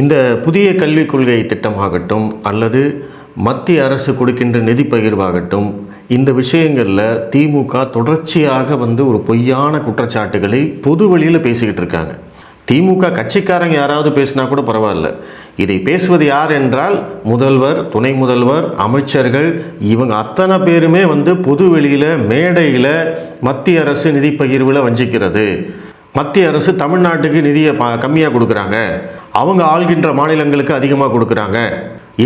இந்த புதிய கல்விக் கொள்கை திட்டமாகட்டும் அல்லது மத்திய அரசு கொடுக்கின்ற நிதி பகிர்வாகட்டும் இந்த விஷயங்களில் திமுக தொடர்ச்சியாக வந்து ஒரு பொய்யான குற்றச்சாட்டுகளை பொது வழியில் பேசிக்கிட்டு இருக்காங்க. திமுக கட்சிக்காரங்க யாராவது பேசினா கூட பரவாயில்ல. இதை பேசுவது யார் என்றால் முதல்வர் துணை முதல்வர் அமைச்சர்கள் இவங்க அத்தனை பேருமே வந்து பொது வெளியில் மேடையில் மத்திய அரசு நிதி பகிர்வில் வஞ்சிக்கிறது. மத்திய அரசு தமிழ்நாட்டுக்கு நிதியை ப கம்மியாக கொடுக்குறாங்க. அவங்க ஆள்கின்ற மாநிலங்களுக்கு அதிகமாக கொடுக்குறாங்க.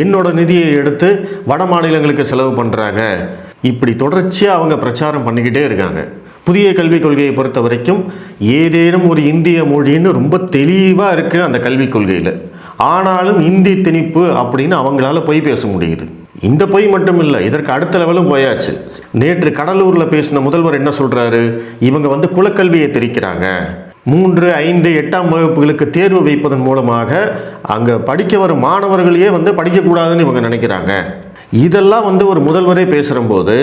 என்னோட நிதியை எடுத்து வட மாநிலங்களுக்கு செலவு பண்ணுறாங்க இப்படி தொடர்ச்சியாக அவங்க பிரச்சாரம் பண்ணிக்கிட்டே இருக்காங்க. புதிய கல்விக் கொள்கையை பொறுத்த வரைக்கும் ஏதேனும் ஒரு இந்திய மொழின்னு ரொம்ப தெளிவாக இருக்குது அந்த கல்விக் கொள்கையில். ஆனாலும் இந்தி திணிப்பு அப்படின்னு அவங்களால பொய் பேச முடியுது. இந்த பொய் மட்டும் இல்லை இதற்கு அடுத்த லெவலும் போயாச்சு. நேற்று கடலூரில் பேசின முதல்வர் என்ன சொல்கிறாரு இவங்க வந்து குலக்கல்வியை திரிக்கிறாங்க மூன்று ஐந்து எட்டாம் வகுப்புகளுக்கு தேர்வு வைப்பதன் மூலமாக அங்கே படிக்க வரும் மாணவர்களையே வந்து படிக்கக்கூடாதுன்னு இவங்க நினைக்கிறாங்க. இதெல்லாம் வந்து ஒரு முதல்வரே பேசுகிறம்போது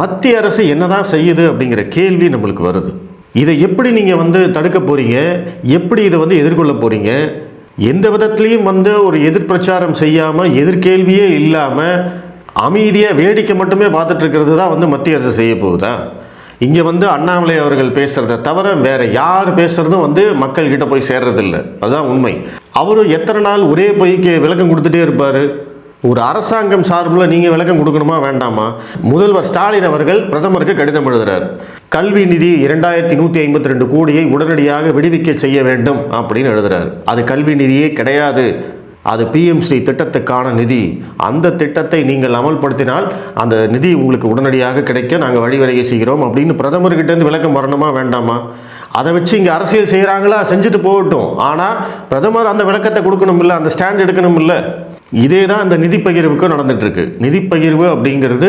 மத்திய அரசு என்னதான் செய்யுது அப்படிங்கிற கேள்வி நம்மளுக்கு வருது. இதை எப்படி நீங்கள் வந்து தடுக்க போகிறீங்க எப்படி இதை வந்து எதிர்கொள்ள போகிறீங்க எந்த விதத்துலேயும் வந்து ஒரு எதிர்பிரச்சாரம் செய்யாமல் எதிர்கேள்வியே இல்லாமல் அமைதியாக வேடிக்கை மட்டுமே பார்த்துட்ருக்கிறது தான் வந்து மத்திய அரசு செய்ய போகுதா? இங்கே வந்து அண்ணாமலை அவர்கள் பேசுகிறத தவிர வேறு யார் பேசுகிறதும் வந்து மக்கள்கிட்ட போய் சேர்றதில்ல. அதுதான் உண்மை. அவரும் எத்தனை நாள் ஒரே பொய்க்கு விளக்கம் கொடுத்துட்டே இருப்பார்? ஒரு அரசாங்கம் சார்பில் நீங்கள் விளக்கம் கொடுக்கணுமா வேண்டாமா? முதல்வர் ஸ்டாலின் அவர்கள் பிரதமருக்கு கடிதம் எழுதுகிறார் கல்வி நிதி இரண்டாயிரத்தி நூற்றி ஐம்பத்தி ரெண்டு கோடியை உடனடியாக விடுவிக்க செய்ய வேண்டும் அப்படின்னு எழுதுகிறார் அது கல்வி நிதியே கிடையாது. அது பிஎம்ஸ்ரீ திட்டத்துக்கான நிதி. அந்த திட்டத்தை நீங்கள் அமல்படுத்தினால் அந்த நிதி உங்களுக்கு உடனடியாக கிடைக்க நாங்கள் வழிவகை செய்கிறோம் அப்படின்னு பிரதமர்கிட்டேருந்து விளக்கம் வரணுமா வேண்டாமா? அதை வச்சு இங்கே அரசியல் செய்கிறாங்களா செஞ்சுட்டு போகட்டும். ஆனால் பிரதமர் அந்த விளக்கத்தை கொடுக்கணும் இல்லை அந்த ஸ்டாண்ட் எடுக்கணும் இல்லை இதே தான் அந்த நிதி பகிர்வுக்கும் நடந்துகிட்ருக்கு நிதி பகிர்வு அப்படிங்கிறது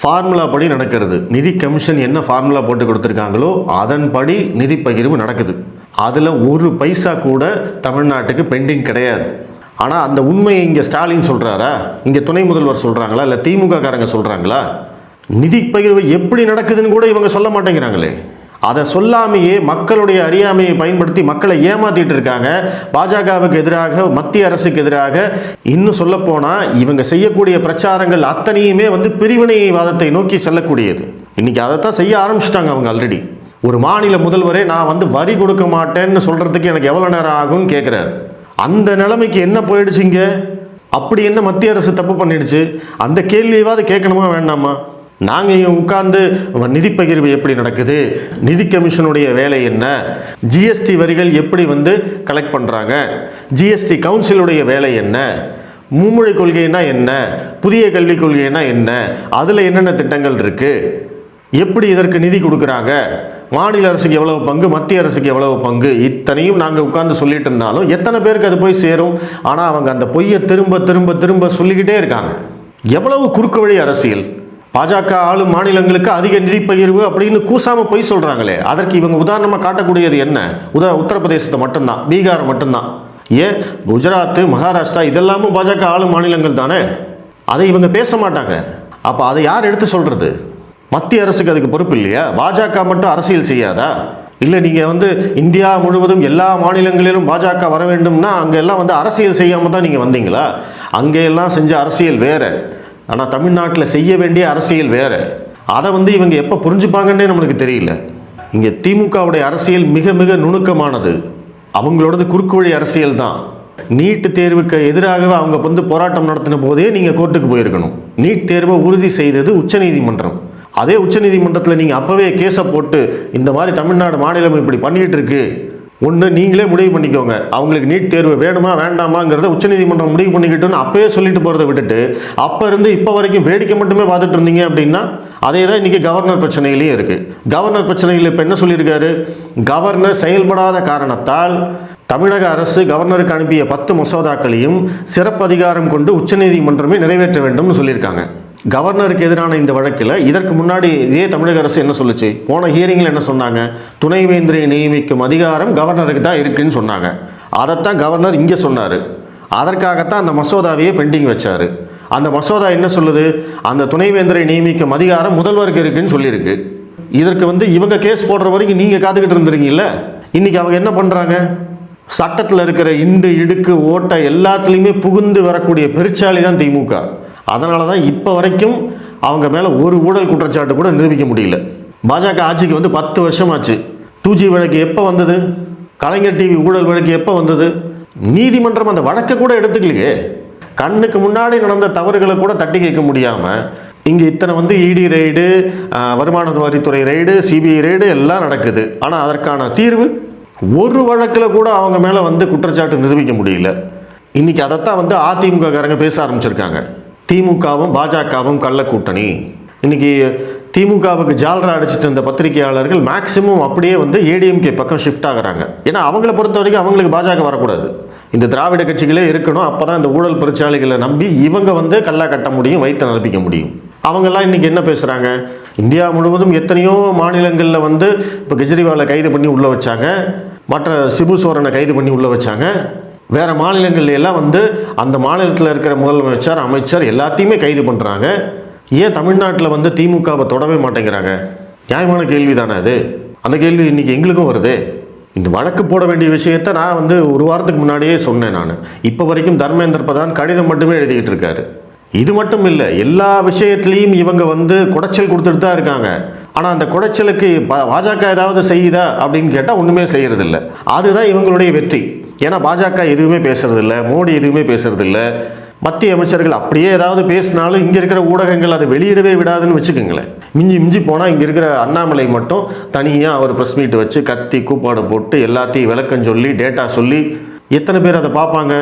ஃபார்முலா படி நடக்கிறது. நிதி கமிஷன் என்ன ஃபார்முலா போட்டு கொடுத்துருக்காங்களோ அதன்படி நிதி பகிர்வு நடக்குது. அதில் ஒரு பைசா கூட தமிழ்நாட்டுக்கு பெண்டிங் கிடையாது. ஆனால் அந்த உண்மையை இங்கே ஸ்டாலின் சொல்கிறாரா இங்கே துணை முதல்வர் சொல்கிறாங்களா இல்லை திமுக காரங்க சொல்கிறாங்களா நிதி பகிர்வு எப்படி நடக்குதுன்னு கூட இவங்க சொல்ல மாட்டேங்கிறாங்களே. அதை சொல்லாமையே மக்களுடைய அறியாமையை பயன்படுத்தி மக்களை ஏமாத்திட்டு இருக்காங்க. பாஜகவுக்கு எதிராக மத்திய அரசுக்கு எதிராக. இன்னும் சொல்லப்போனால் இவங்க செய்யக்கூடிய பிரச்சாரங்கள் அத்தனையுமே வந்து பிரிவினைவாதத்தை நோக்கி செல்லக்கூடியது. இன்னைக்கு அதைத்தான் செய்ய ஆரம்பிச்சிட்டாங்க அவங்க ஆல்ரெடி ஒரு மாநில முதல்வரே நான் வந்து வரி கொடுக்க மாட்டேன்னு சொல்கிறதுக்கு எனக்கு எவ்வளோ நேரம் ஆகும்னு கேட்குறாரு அந்த நிலைமைக்கு என்ன போயிடுச்சுங்க அப்படி என்ன மத்திய அரசு தப்பு பண்ணிடுச்சு? அந்த கேள்வியவாது கேட்கணுமா வேண்டாமா? நாங்கள் இங்கே உட்கார்ந்து நிதி பகிர்வு எப்படி நடக்குது? நிதி கமிஷனுடைய வேலை என்ன? ஜிஎஸ்டி வரிகள் எப்படி வந்து கலெக்ட் பண்ணுறாங்க ஜிஎஸ்டி கவுன்சிலுடைய வேலை என்ன? மும்மொழி கொள்கைனா என்ன? புதிய கல்விக் கொள்கைனா என்ன? அதில் என்னென்ன திட்டங்கள் இருக்குது எப்படி இதற்கு நிதி கொடுக்குறாங்க? மாநில அரசுக்கு எவ்வளவு பங்கு மத்திய அரசுக்கு எவ்வளவு பங்கு இத்தனையும் நாங்கள் உட்கார்ந்து சொல்லிட்டு இருந்தாலும் எத்தனை பேருக்கு அது போய் சேரும்? ஆனால் அவங்க அந்த பொய்யை திரும்ப திரும்ப திரும்ப சொல்லிக்கிட்டே இருக்காங்க. எவ்வளவு குறுக்கு வழி அரசியல்? பாஜக ஆளும் மாநிலங்களுக்கு அதிக நிதி பகிர்வு அப்படின்னு கூசாமல் பொய் சொல்கிறாங்களே அதற்கு இவங்க உதாரணமாக காட்டக்கூடியது என்ன? உதா உத்தரப்பிரதேசத்தை மட்டும்தான் பீகார் மட்டும்தான். ஏன்? குஜராத்து மகாராஷ்டிரா இதெல்லாமும் பாஜக ஆளும் மாநிலங்கள் தானே? அதை இவங்க பேச மாட்டாங்க. அப்போ அதை யார் எடுத்து சொல்கிறது மத்திய அரசுக்கு அதுக்கு பொறுப்பு இல்லையா? பாஜக மட்டும் அரசியல் செய்யாதா? இல்லை நீங்கள் வந்து இந்தியா முழுவதும் எல்லா மாநிலங்களிலும் பாஜக வர வேண்டும்னா அங்கே எல்லாம் வந்து அரசியல் செய்யாமல் தான் நீங்கள் வந்தீங்களா? அங்கே எல்லாம் செஞ்ச அரசியல் வேறு. ஆனால் தமிழ்நாட்டில் செய்ய வேண்டிய அரசியல் வேறு. அதை வந்து இவங்க எப்போ புரிஞ்சுப்பாங்கன்னே நம்மளுக்கு தெரியல. இங்கே திமுகவுடைய அரசியல் மிக மிக நுணுக்கமானது. அவங்களோடது குறுக்கு வழி அரசியல் தான். நீட்டு தேர்வுக்கு எதிராகவே அவங்க வந்து போராட்டம் நடத்தின போதே நீங்கள் கோர்ட்டுக்கு போயிருக்கணும். நீட் தேர்வை உறுதி செய்தது உச்சநீதிமன்றம். அதே உச்சநீதிமன்றத்தில் நீங்கள் அப்போவே கேஸை போட்டு இந்த மாதிரி தமிழ்நாடு மாநிலம் இப்படி பண்ணிக்கிட்டு இருக்கு ஒன்று நீங்களே முடிவு பண்ணிக்கோங்க. அவங்களுக்கு நீட் தேர்வு வேணுமா வேண்டாமாங்கிறத உச்சநீதிமன்றம் முடிவு பண்ணிக்கிட்டோன்னு அப்பவே சொல்லிட்டு போகிறத விட்டுட்டு அப்போ இருந்து இப்போ வரைக்கும் வேடிக்கை மட்டுமே பார்த்துட்டு இருந்தீங்க அப்படின்னா அதே தான் இன்றைக்கி கவர்னர் பிரச்சனையிலையும் இருக்குது கவர்னர் பிரச்சனைகள் இப்போ என்ன சொல்லியிருக்காரு? கவர்னர் செயல்படாத காரணத்தால் தமிழக அரசு கவர்னருக்கு அனுப்பிய பத்து மசோதாக்களையும் சிறப்பு அதிகாரம் கொண்டு உச்சநீதிமன்றமே நிறைவேற்ற வேண்டும்னு சொல்லியிருக்காங்க. கவர்னருக்கு எதிரான இந்த வழக்கில் இதற்கு முன்னாடி இதே தமிழக அரசு என்ன சொல்லுச்சு? போன ஹியரிங்கில் என்ன சொன்னாங்க? துணைவேந்தரை நியமிக்கும் அதிகாரம் கவர்னருக்கு தான் இருக்குன்னு சொன்னாங்க. அதைத்தான் கவர்னர் இங்கே சொன்னார். அதற்காகத்தான் அந்த மசோதாவையே பெண்டிங் வச்சார். அந்த மசோதா என்ன சொல்லுது? அந்த துணைவேந்தரை நியமிக்கும் அதிகாரம் முதல்வருக்கு இருக்குன்னு சொல்லியிருக்கு. இதற்கு வந்து இவங்க கேஸ் போடுற வரைக்கும் நீங்கள் காத்துக்கிட்டு இருந்துருங்கல்ல இன்னைக்கு அவங்க என்ன பண்ணுறாங்க சட்டத்தில் இருக்கிற இண்டு இடுக்கு ஓட்டை எல்லாத்துலேயுமே புகுந்து வரக்கூடிய பெருச்சாளி தான் திமுக. அதனால தான் இப்போ வரைக்கும் அவங்க மேலே ஒரு ஊழல் குற்றச்சாட்டு கூட நிரூபிக்க முடியல. பாஜக ஆட்சிக்கு வந்து பத்து வருஷமாச்சு. டூ ஜி வழக்கு எப்போ வந்தது? கலைஞர் டிவி ஊழல் வழக்கு எப்போ வந்தது? நீதிமன்றம் அந்த வழக்கை கூட எடுத்துக்கலையே. கண்ணுக்கு முன்னாடி நடந்த தவறுகளை கூட தட்டி கேட்க முடியாமல் இங்கே இத்தனை வந்து இடி ரெய்டு வருமான வரித்துறை ரெய்டு சிபிஐ ரெய்டு எல்லாம் நடக்குது. ஆனால் அதற்கான தீர்வு? ஒரு வழக்கில் கூட அவங்க மேலே வந்து குற்றச்சாட்டு நிரூபிக்க முடியல. இன்னைக்கு அதைத்தான் வந்து அதிமுக காரங்க பேச ஆரம்பிச்சிருக்காங்க. திமுகவும் பாஜகவும் கள்ள கூட்டணி இன்னைக்கு திமுகவுக்கு ஜால்ரா அடிச்சிட்டு இருந்த பத்திரிகையாளர்கள் மேக்சிமம் அப்படியே வந்து ஏடிஎம்கே பக்கம் ஷிஃப்ட் ஆகுறாங்க. ஏன்னா அவங்கள பொறுத்த வரைக்கும் அவங்களுக்கு பாஜக வரக்கூடாது. இந்த திராவிட கட்சிகளே இருக்கணும் அப்போ தான் இந்த ஊழல் பெருச்சாளிகளை நம்பி இவங்க வந்து கல்லா கட்ட முடியும் வைத்த நிரப்பிக்க முடியும். அவங்கெல்லாம் இன்னைக்கு என்ன பேசுகிறாங்க இந்தியா முழுவதும் எத்தனையோ மாநிலங்களில் வந்து இப்போ கெஜ்ரிவாலை கைது பண்ணி உள்ளே வச்சாங்க. மற்ற சிபு சோரனை கைது பண்ணி உள்ளே வச்சாங்க. வேறு மாநிலங்கள்ல எல்லாம் வந்து அந்த மாநிலத்தில் இருக்கிற முதலமைச்சர் அமைச்சர் எல்லாத்தையுமே கைது பண்ணுறாங்க ஏன் தமிழ்நாட்டில் வந்து திமுகவை தொடவே மாட்டேங்கிறாங்க? நியாயமான கேள்வி தானே அது. அந்த கேள்வி இன்றைக்கி எங்களுக்கும் வருது. இந்த வழக்கு போட வேண்டிய விஷயத்த நான் வந்து ஒரு வாரத்துக்கு முன்னாடியே சொன்னேன் நான். இப்போ வரைக்கும் தர்மேந்திர பிரதான் கடிதம் மட்டுமே எழுதிக்கிட்டு இருக்காரு. இது மட்டும் இல்லை எல்லா விஷயத்துலையும் இவங்க வந்து குடைச்சல் கொடுத்துட்டு தான் இருக்காங்க. ஆனால் அந்த குடைச்சலுக்கு பா- பாஜக ஏதாவது செய்யுதா அப்படின்னு கேட்டால் ஒன்றுமே செய்கிறதில்ல அதுதான் இவங்களுடைய வெற்றி. ஏன்னா பாஜக எதுவுமே பேசுறதில்ல மோடி எதுவுமே பேசுறதில்ல. மத்திய அமைச்சர்கள் அப்படியே ஏதாவது பேசினாலும் இங்கே இருக்கிற ஊடகங்கள் அதை வெளியிடவே விடாதுன்னு வச்சுக்கோங்களேன். மிஞ்சி மிஞ்சி போனால் இங்கே இருக்கிற அண்ணாமலை மட்டும் தனியாக அவர் ப்ரெஸ் மீட் வச்சு கத்தி கூப்பாடு போட்டு எல்லாத்தையும் விளக்கம் சொல்லி டேட்டா சொல்லி எத்தனை பேர் அதை பார்ப்பாங்க?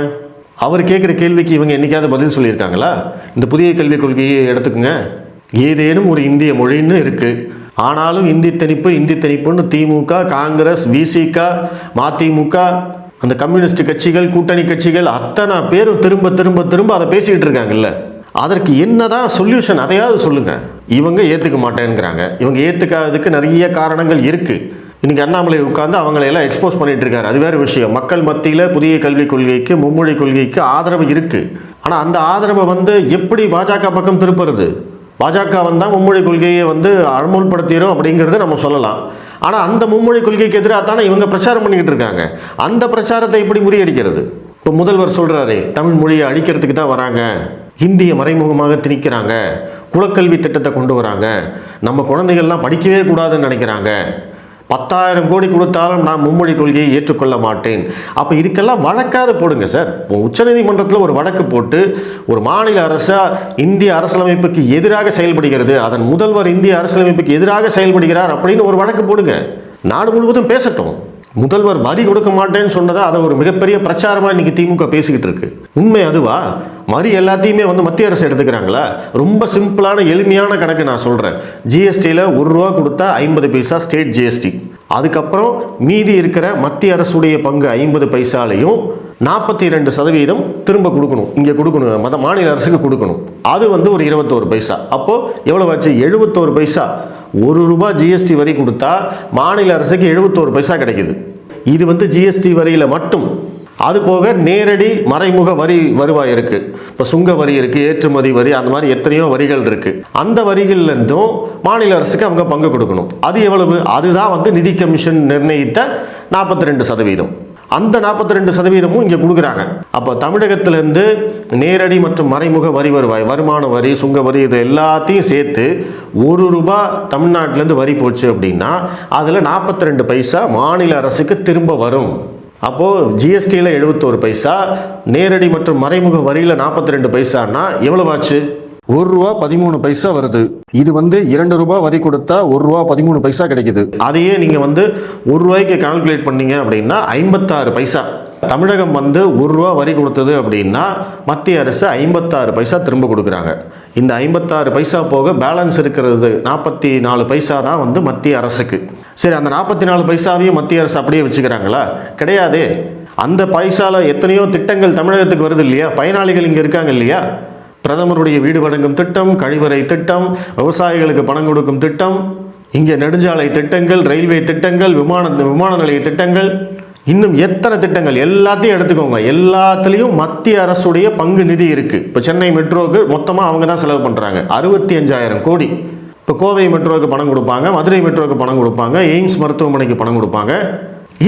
அவர் கேட்குற கேள்விக்கு இவங்க என்றைக்காவது பதில் சொல்லியிருக்காங்களா? இந்த புதிய கல்விக் கொள்கையை எடுத்துக்கோங்க. ஏதேனும் ஒரு இந்திய மொழின்னு இருக்குது ஆனாலும் இந்தி திணிப்பு இந்தி திணிப்புன்னு திமுக காங்கிரஸ் விசிக மதிமுக அந்த கம்யூனிஸ்ட் கட்சிகள் கூட்டணி கட்சிகள் அத்தனை பேரும் திரும்ப திரும்ப திரும்ப அதை பேசிக்கிட்டு இருக்காங்கல்ல. அதற்கு என்னதான் சொல்யூஷன் அதையாவது சொல்லுங்க. இவங்க ஏற்றுக்க மாட்டேங்கிறாங்க இவங்க ஏற்றுக்காததுக்கு நிறைய காரணங்கள் இருக்கு. இன்னைக்கு அண்ணாமலை உட்கார்ந்து அவங்களையெல்லாம் எக்ஸ்போஸ் பண்ணிட்டு இருக்காரு. அது வேறு விஷயம். மக்கள் மத்தியில் புதிய கல்விக் கொள்கைக்கு மும்மொழி கொள்கைக்கு ஆதரவு இருக்கு. ஆனால் அந்த ஆதரவை வந்து எப்படி பாஜக பக்கம் திருப்புறது? பாஜக வந்தால் மும்மொழி கொள்கையை வந்து அமுல்படுத்திடும் அப்படிங்கிறத நம்ம சொல்லலாம். ஆனால் அந்த மும்மொழி கொள்கைக்கு எதிராக தானே இவங்க பிரச்சாரம் பண்ணிக்கிட்டு இருக்காங்க. அந்த பிரச்சாரத்தை எப்படி முறியடிக்கிறது? இப்போ முதல்வர் சொல்கிறாரு தமிழ் மொழியை அழிக்கிறதுக்கு தான் வராங்க. ஹிந்தியை மறைமுகமாக திணிக்கிறாங்க. குலக்கல்வி திட்டத்தை கொண்டு வராங்க. நம்ம குழந்தைகள்லாம் படிக்கவே கூடாதுன்னு நினைக்கிறாங்க. பத்தாயிரம் கோடி கொடுத்தாலும் நான் மும்மொழி கொள்கையை ஏற்றுக்கொள்ள மாட்டேன். அப்போ இதுக்கெல்லாம் வழக்காக போடுங்க சார். இப்போ உச்சநீதிமன்றத்தில் ஒரு வழக்கு போட்டு ஒரு மாநில அரசாக இந்திய அரசியலமைப்புக்கு எதிராக செயல்படுகிறது அதன் முதல்வர் இந்திய அரசியலமைப்புக்கு எதிராக செயல்படுகிறார் அப்படின்னு ஒரு வழக்கு போடுங்க. நாடு முழுவதும் பேசட்டும். முதல்வர் வரி கொடுக்க மாட்டேன்னு சொன்னதை அதை ஒரு மிகப்பெரிய பிரச்சாரமாக இன்னைக்கு திமுக பேசிக்கிட்டு இருக்கு. உண்மை அதுவா? வரி எல்லாத்தையுமே வந்து மத்திய அரசு எடுத்துக்கிறாங்களா? ரொம்ப சிம்பிளான எளிமையான கணக்கு நான் சொல்கிறேன் ஜிஎஸ்டியில் ஒரு ரூபா கொடுத்தா ஐம்பது பைசா ஸ்டேட் ஜிஎஸ்டி அதுக்கப்புறம் மீதி இருக்கிற மத்திய அரசுடைய பங்கு ஐம்பது பைசாலையும் நாற்பத்தி ரெண்டு சதவீதம் திரும்ப கொடுக்கணும். இங்கே கொடுக்கணும். மத மாநில அரசுக்கு கொடுக்கணும். அது வந்து ஒரு இருபத்தோரு பைசா. அப்போது எவ்வளோ ஆச்சு? எழுபத்தோரு பைசா. ஒரு ரூபா ஜிஎஸ்டி வரி கொடுத்தா மாநில அரசுக்கு எழுபத்தோரு பைசா கிடைக்குது. இது வந்து ஜிஎஸ்டி வரியில் மட்டும். அது போக நேரடி மறைமுக வரி வருவாய் இருக்குது இப்போ சுங்க வரி இருக்குது ஏற்றுமதி வரி அந்த மாதிரி எத்தனையோ வரிகள் இருக்குது அந்த வரிகள்லேருந்தும் மாநில அரசுக்கு அவங்க பங்கு கொடுக்கணும். அது எவ்வளவு? அதுதான் வந்து நிதி கமிஷன் நிர்ணயித்த நாற்பத்தி ரெண்டு சதவீதம். அந்த நாற்பத்தி ரெண்டு சதவீதமும் இங்கே கொடுக்குறாங்க. அப்போ தமிழகத்திலேருந்து நேரடி மற்றும் மறைமுக வரி வருவாய் வருமான வரி சுங்க வரி இது எல்லாத்தையும் சேர்த்து ஒரு ரூபா தமிழ்நாட்டிலேருந்து வரி போச்சு அப்படின்னா அதில் நாற்பத்தி ரெண்டு பைசா மாநில அரசுக்கு திரும்ப வரும். அப்போது ஜிஎஸ்டியில் எழுபத்தோரு பைசா நேரடி மற்றும் மறைமுக வரியில் நாற்பத்தி ரெண்டு பைசான்னா எவ்வளவு ஆச்சு? ஒரு ரூபா பதிமூணு பைசா வருது. இது வந்து இரண்டு ரூபா வரி கொடுத்தா ஒரு ரூபா பதிமூணு பைசா கிடைக்குது. அதையே நீங்கள் வந்து ஒரு ரூபாய்க்கு கால்குலேட் பண்ணீங்க அப்படின்னா ஐம்பத்தாறு பைசா. தமிழகம் வந்து ஒரு ரூபா வரி கொடுத்தது அப்படின்னா மத்திய அரசு ஐம்பத்தாறு பைசா திரும்ப கொடுக்குறாங்க. இந்த ஐம்பத்தாறு பைசா போக பேலன்ஸ் இருக்கிறது நாற்பத்தி நாலு பைசா தான் வந்து மத்திய அரசுக்கு. சரி அந்த நாற்பத்தி நாலு பைசாவையும் மத்திய அரசு அப்படியே வச்சுக்கிறாங்களா? கிடையாதே. அந்த பைசால எத்தனையோ திட்டங்கள் தமிழகத்துக்கு வருது இல்லையா? பயனாளிகள் இங்கே இருக்காங்க இல்லையா? பிரதமருடைய வீடு வழங்கும் திட்டம் கழிவறை திட்டம் விவசாயிகளுக்கு பணம் கொடுக்கும் திட்டம் இங்கே நெடுஞ்சாலை திட்டங்கள் ரயில்வே திட்டங்கள் விமான விமான நிலைய திட்டங்கள் இன்னும் எத்தனை திட்டங்கள்? எல்லாத்தையும் எடுத்துக்கோங்க. எல்லாத்துலேயும் மத்திய அரசுடைய பங்கு நிதி இருக்குது இப்போ சென்னை மெட்ரோவுக்கு மொத்தமாக அவங்க தான் செலவு பண்ணுறாங்க அறுபத்தி அஞ்சாயிரம் கோடி. இப்போ கோவை மெட்ரோவுக்கு பணம் கொடுப்பாங்க மதுரை மெட்ரோவுக்கு பணம் கொடுப்பாங்க எய்ம்ஸ் மருத்துவமனைக்கு பணம் கொடுப்பாங்க.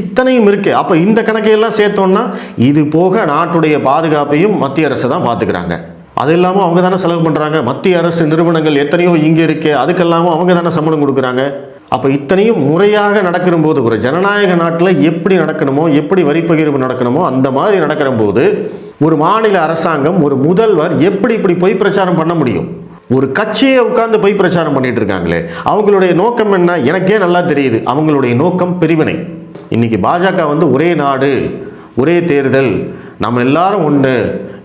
இத்தனையும் இருக்கு. அப்போ இந்த கணக்கையெல்லாம் சேர்த்தோன்னா இது போக நாட்டுடைய பாதுகாப்பையும் மத்திய அரசு தான் பார்த்துக்கிறாங்க. அது இல்லாமல் அவங்க தானே செலவு பண்ணுறாங்க மத்திய அரசு நிறுவனங்கள் எத்தனையோ இங்கே இருக்கே. அதுக்கெல்லாமல் அவங்க தானே சம்பளம் கொடுக்குறாங்க. அப்போ இத்தனையும் முறையாக நடக்கிற போது ஒரு ஜனநாயக நாட்டில் எப்படி நடக்கணுமோ எப்படி வரி பகிர்வு நடக்கணுமோ அந்த மாதிரி நடக்கிற போது ஒரு மாநில அரசாங்கம் ஒரு முதல்வர் எப்படி இப்படி பொய் பிரச்சாரம் பண்ண முடியும்? ஒரு கட்சியை உட்கார்ந்து பொய் பிரச்சாரம் பண்ணிட்டு இருக்காங்களே. அவங்களுடைய நோக்கம் என்ன? எனக்கே நல்லா தெரியுது. அவங்களுடைய நோக்கம் பிரிவினை. இன்னைக்கு பாஜக வந்து ஒரே நாடு ஒரே தேர்தல். நம்ம எல்லாரும் ஒன்று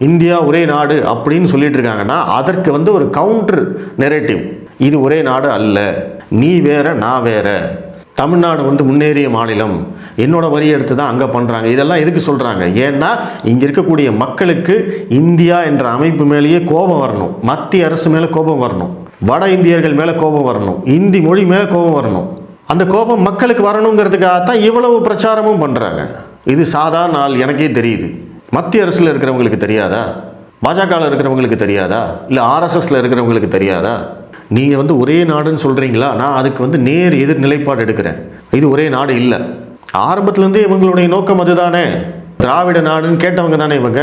இந்தியா ஒரே நாடு அப்படின்னு சொல்லிட்டு இருக்காங்கன்னா அதற்கு வந்து ஒரு கவுண்டர் நெரேட்டிவ் இது ஒரே நாடு அல்ல. நீ வேற நான் வேற. தமிழ்நாடு வந்து முன்னேறிய மாநிலம். என்னோட வரி எடுத்து தான் அங்கே பண்ணுறாங்க இதெல்லாம் எதுக்கு சொல்கிறாங்க ஏன்னா இங்கே இருக்கக்கூடிய மக்களுக்கு இந்தியா என்ற அமைப்பு மேலேயே கோபம் வரணும். மத்திய அரசு மேலே கோபம் வரணும். வட இந்தியர்கள் மேலே கோபம் வரணும். இந்தி மொழி மேலே கோபம் வரணும். அந்த கோபம் மக்களுக்கு வரணுங்கிறதுக்காக தான் இவ்வளவு பிரச்சாரமும் பண்ணுறாங்க இது சாதாரண நாள் எனக்கே தெரியுது. மத்திய அரசில் இருக்கிறவங்களுக்கு தெரியாதா? பாஜகவில் இருக்கிறவங்களுக்கு தெரியாதா? இல்லை ஆர்எஸ்எஸில் இருக்கிறவங்களுக்கு தெரியாதா? நீங்கள் வந்து ஒரே நாடுன்னு சொல்கிறீங்களா நான் அதுக்கு வந்து நேர் எதிர் நிலைப்பாடு எடுக்கிறேன். இது ஒரே நாடு இல்லை. ஆரம்பத்துலேருந்தே இவங்களுடைய நோக்கம் அதுதானே. திராவிட நாடுன்னு கேட்டவங்க தானே இவங்க?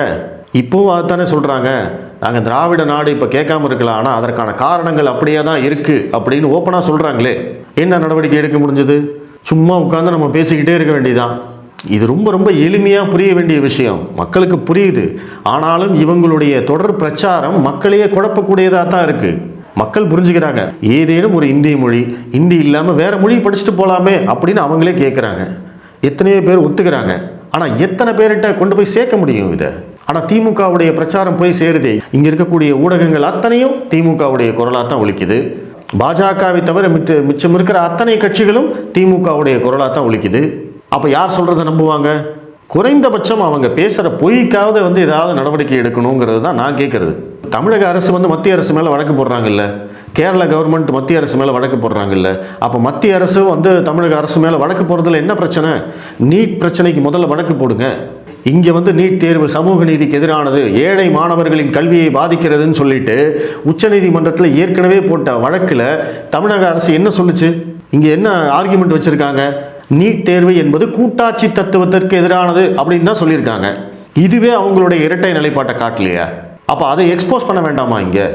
இப்போவும் அதுதானே சொல்கிறாங்க நாங்கள் திராவிட நாடு இப்போ கேட்காம இருக்கலாம். ஆனால் அதற்கான காரணங்கள் அப்படியே தான் இருக்குது அப்படின்னு ஓப்பனாக சொல்கிறாங்களே என்ன நடவடிக்கை எடுக்க முடிஞ்சது? சும்மா உட்காந்து நம்ம பேசிக்கிட்டே இருக்க வேண்டியதான் இது ரொம்ப ரொம்ப எளிமையாக புரிய வேண்டிய விஷயம். மக்களுக்கு புரியுது. ஆனாலும் இவங்களுடைய தொடர் பிரச்சாரம் மக்களையே குழப்பக்கூடியதாக தான் இருக்குது மக்கள் புரிஞ்சுக்கிறாங்க. ஏதேனும் ஒரு இந்திய மொழி ஹிந்தி இல்லாமல் வேறு மொழி படிச்சுட்டு போகலாமே அப்படின்னு அவங்களே கேட்குறாங்க எத்தனையோ பேர் ஒத்துக்கிறாங்க. ஆனால் எத்தனை பேர்கிட்ட கொண்டு போய் சேர்க்க முடியும் இதை? ஆனால் திமுகவுடைய பிரச்சாரம் போய் சேருதே. இங்கே இருக்கக்கூடிய ஊடகங்கள் அத்தனையும் திமுகவுடைய குரலாக தான் ஒழிக்குது பாஜகவை தவிர மிச்ச மிச்சம் இருக்கிற அத்தனை கட்சிகளும் திமுகவுடைய குரலாக தான் ஒழிக்குது அப்போ யார் சொல்கிறத நம்புவாங்க? குறைந்தபட்சம் அவங்க பேசுகிற பொய்க்காவது வந்து ஏதாவது நடவடிக்கை எடுக்கணுங்கிறது தான் நான் கேட்குறது தமிழக அரசு வந்து மத்திய அரசு மேலே வழக்கு போடுறாங்கல்ல. கேரள கவர்மெண்ட் மத்திய அரசு மேலே வழக்கு போடுறாங்கல்ல. அப்போ மத்திய அரசு வந்து தமிழக அரசு மேலே வழக்கு போடுறதுல என்ன பிரச்சனை? நீட் பிரச்சனைக்கு முதல்ல வழக்கு போடுங்க. இங்கே வந்து நீட் தேர்வு சமூக நீதிக்கு எதிரானது. ஏழை மாணவர்களின் கல்வியை பாதிக்கிறதுன்னு சொல்லிட்டு உச்சநீதிமன்றத்தில் ஏற்கனவே போட்ட வழக்கில் தமிழக அரசு என்ன சொல்லுச்சு? இங்கே என்ன ஆர்குமெண்ட் வச்சுருக்காங்க? நீட் தேர்வு என்பது கூட்டாட்சி தத்துவத்திற்கு எதிரானது அப்படின்னு தான் சொல்லியிருக்காங்க. இதுவே அவங்களுடைய இரட்டை நிலைப்பாட்டை காட்டலையா. அப்போ அதை எக்ஸ்போஸ் பண்ண வேண்டாமா இங்கே?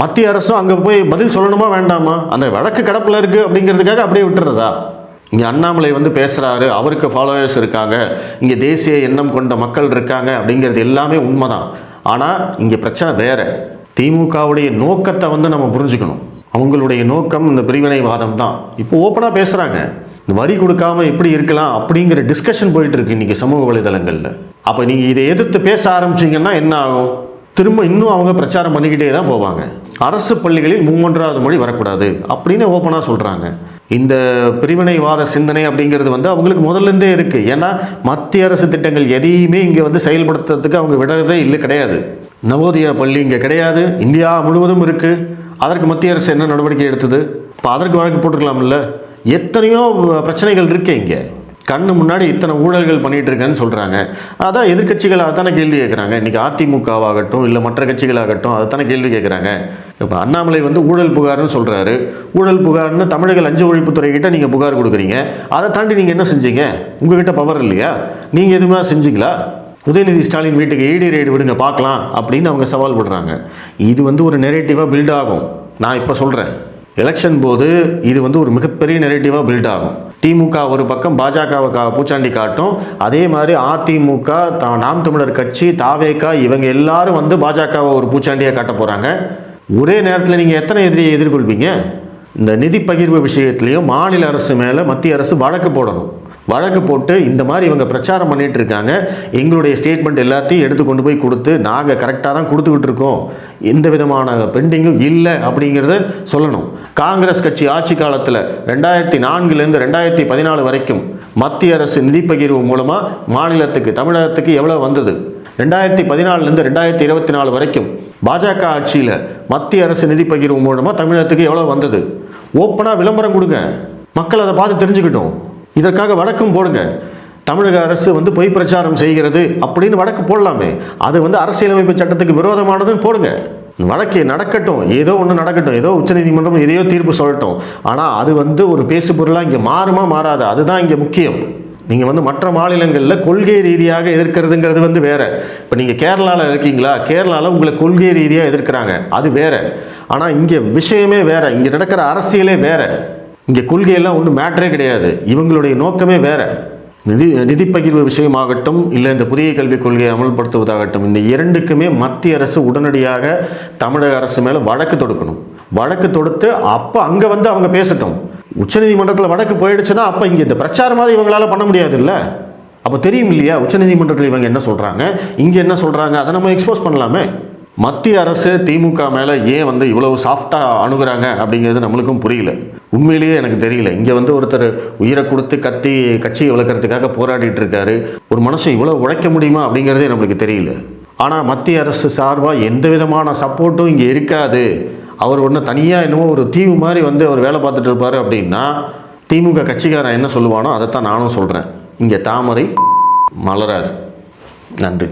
மத்திய அரசும் அங்கே போய் பதில் சொல்லணுமா வேண்டாமா? அந்த வழக்கு கிடப்பில் இருக்குது அப்படிங்கிறதுக்காக அப்படியே விட்டுறதா? இங்கே அண்ணாமலை வந்து பேசுகிறாரு அவருக்கு ஃபாலோவர்ஸ் இருக்காங்க இங்கே தேசிய எண்ணம் கொண்ட மக்கள் இருக்காங்க அப்படிங்கிறது எல்லாமே உண்மைதான். ஆனால் இங்கே பிரச்சனை வேறு. திமுகவுடைய நோக்கத்தை வந்து நம்ம புரிஞ்சுக்கணும். அவங்களுடைய நோக்கம் இந்த பிரிவினைவாதம் தான். இப்போ ஓப்பனாக பேசுகிறாங்க இந்த வரி கொடுக்காம எப்படி இருக்கலாம் அப்படிங்கிற டிஸ்கஷன் போயிட்டு இருக்கு இன்றைக்கி சமூக வலைதளங்களில். அப்போ நீங்கள் இதை எதிர்த்து பேச ஆரம்பிச்சீங்கன்னா என்ன ஆகும்? திரும்ப இன்னும் அவங்க பிரச்சாரம் பண்ணிக்கிட்டே தான் போவாங்க. அரசு பள்ளிகளில் மூன்றாவது மொழி வரக்கூடாது அப்படின்னு ஓப்பனாக சொல்கிறாங்க இந்த பிரிவினைவாத சிந்தனை அப்படிங்கிறது வந்து அவங்களுக்கு முதல்ல இருந்தே இருக்குது ஏன்னா மத்திய அரசு திட்டங்கள் எதையுமே இங்கே வந்து செயல்படுத்துறதுக்கு அவங்க விடவே இல்லை கிடையாது. நவோதயா பள்ளி இங்கே கிடையாது. இந்தியா முழுவதும் இருக்குது அதற்கு மத்திய அரசு என்ன நடவடிக்கை எடுத்தது? இப்போ அதற்கு வழக்கு போட்டுக்கலாம்ல எத்தனையோ பிரச்சனைகள் இருக்கே இங்கே. கண்ணு முன்னாடி இத்தனை ஊழல்கள் பண்ணிகிட்டு இருக்கேன்னு சொல்கிறாங்க அதான் எதிர்கட்சிகள் அதானே கேள்வி கேட்குறாங்க இன்றைக்கி அதிமுகவாகட்டும் இல்லை மற்ற கட்சிகளாகட்டும் அதைத்தானே கேள்வி கேட்குறாங்க இப்போ அண்ணாமலை வந்து ஊழல் புகார்னு சொல்கிறாரு ஊழல் புகார்னு தமிழக லஞ்ச ஒழிப்புத்துறை கிட்ட நீங்கள் புகார் கொடுக்குறீங்க. அதை தாண்டி நீங்கள் என்ன செஞ்சீங்க? உங்ககிட்ட பவர் இல்லையா? நீங்கள் எதுவுமே செஞ்சீங்களா? உதயநிதி ஸ்டாலின் வீட்டுக்கு ஈடி ரைடு விடுங்க பார்க்கலாம் அப்படின்னு அவங்க சவால் விடுறாங்க இது வந்து ஒரு நெரேட்டிவாக பில்ட் ஆகும். நான் இப்போ சொல்கிறேன் எலெக்ஷன் போது இது வந்து ஒரு மிகப்பெரிய நெரேட்டிவாக பில்ட் ஆகும். திமுக ஒரு பக்கம் பாஜகவை கா பூச்சாண்டி காட்டும். அதே மாதிரி அதிமுக தா நாம் தமிழர் கட்சி தாவேகா இவங்க எல்லாரும் வந்து பாஜகவை ஒரு பூச்சாண்டியாக காட்ட போகிறாங்க ஒரே நேரத்தில் நீங்கள் எத்தனை எதிரியை எதிர்கொள்வீங்க? இந்த நிதி பகிர்வு விஷயத்துலையும் மாநில அரசு மேலே மத்திய அரசு வழக்கு போடணும். வழக்கு போட்டு இந்த மாதிரி இவங்க பிரச்சாரம் பண்ணிட்டு இருக்காங்க. எங்களுடைய ஸ்டேட்மெண்ட் எல்லாத்தையும் எடுத்து கொண்டு போய் கொடுத்து நாங்கள் கரெக்டாக தான் கொடுத்துக்கிட்டு இருக்கோம். எந்த விதமான பெண்டிங்கும் இல்லை அப்படிங்கிறத சொல்லணும். காங்கிரஸ் கட்சி ஆட்சி காலத்தில் ரெண்டாயிரத்தி நான்குலேருந்து ரெண்டாயிரத்தி பதினாலு வரைக்கும் மத்திய அரசு நிதி பகிர்வு மூலமாக மாநிலத்துக்கு தமிழகத்துக்கு எவ்வளோ வந்தது? ரெண்டாயிரத்தி பதினாலுலேருந்து ரெண்டாயிரத்தி இருபத்தி நாலு வரைக்கும் பாஜக ஆட்சியில் மத்திய அரசு நிதி பகிர்வு மூலமாக தமிழகத்துக்கு எவ்வளோ வந்தது? ஓப்பனாக விளம்பரம் கொடுங்க. மக்கள் அதை பார்த்து தெரிஞ்சுக்கிட்டோம். இதற்காக வழக்கும் போடுங்க. தமிழக அரசு வந்து பொய் பிரச்சாரம் செய்கிறது அப்படின்னு வழக்கு போடலாமே. அது வந்து அரசியலமைப்பு சட்டத்துக்கு விரோதமானதுன்னு போடுங்க. வழக்கு நடக்கட்டும். ஏதோ ஒன்று நடக்கட்டும். ஏதோ உச்சநீதிமன்றம் எதையோ தீர்ப்பு சொல்லட்டும். ஆனால் அது வந்து ஒரு பேசு பொருளாக இங்கே மாறுமா மாறாது. அதுதான் இங்கே முக்கியம். நீங்கள் வந்து மற்ற மாநிலங்களில் கொள்கை ரீதியாக எதிர்க்கிறதுங்கிறது வந்து வேறு. இப்போ நீங்கள் கேரளாவில் இருக்கீங்களா? கேரளாவில் உங்களை கொள்கை ரீதியாக எதிர்க்கிறாங்க. அது வேறு. ஆனால் இங்கே விஷயமே வேறு. இங்கே நடக்கிற அரசியலே வேறு. இங்கே கொள்கையெல்லாம் ஒன்றும் மேட்டரே கிடையாது. இவங்களுடைய நோக்கமே வேறு. நிதி நிதி பகிர்வு விஷயமாகட்டும் இல்லை இந்த புதிய கல்விக் கொள்கையை அமல்படுத்துவதாகட்டும் இந்த இரண்டுக்குமே மத்திய அரசு உடனடியாக தமிழக அரசு மேலே வழக்கு தொடுக்கணும். வழக்கு தொடுத்து அப்போ அங்கே வந்து அவங்க பேசட்டும். உச்சநீதிமன்றத்தில் வழக்கு போயிடுச்சுன்னா அப்போ இங்கே இந்த பிரச்சாரமாக இவங்களால் பண்ண முடியாது இல்லை அப்போ தெரியும் இல்லையா? உச்சநீதிமன்றத்தில் இவங்க என்ன சொல்கிறாங்க இங்கே என்ன சொல்கிறாங்க அதை நம்ம எக்ஸ்போஸ் பண்ணலாமே. மத்திய அரசு திமுக மேலே ஏன் வந்து இவ்வளவு சாஃப்டாக அணுகிறாங்க அப்படிங்கிறது நம்மளுக்கும் புரியல. உண்மையிலேயே எனக்கு தெரியல. இங்கே வந்து ஒருத்தர் உயிரை கொடுத்து கத்தி கட்சியை வளர்க்குறதுக்காக போராடிட்டு இருக்காரு. ஒரு மனுஷன் இவ்வளோ உழைக்க முடியுமா அப்படிங்கிறதே நம்மளுக்கு தெரியல. ஆனால் மத்திய அரசு சார்பாக எந்த விதமான சப்போர்ட்டும் இங்கே இருக்காது. அவர் ஒன்று தனியாக என்னமோ ஒரு தீவு மாதிரி வந்து அவர் வேலை பார்த்துட்டு இருப்பார் அப்படின்னா திமுக கட்சிக்காரன் என்ன சொல்லுவானோ அதைத்தான் நானும் சொல்கிறேன் இங்கே தாமரை மலராது. நன்றி.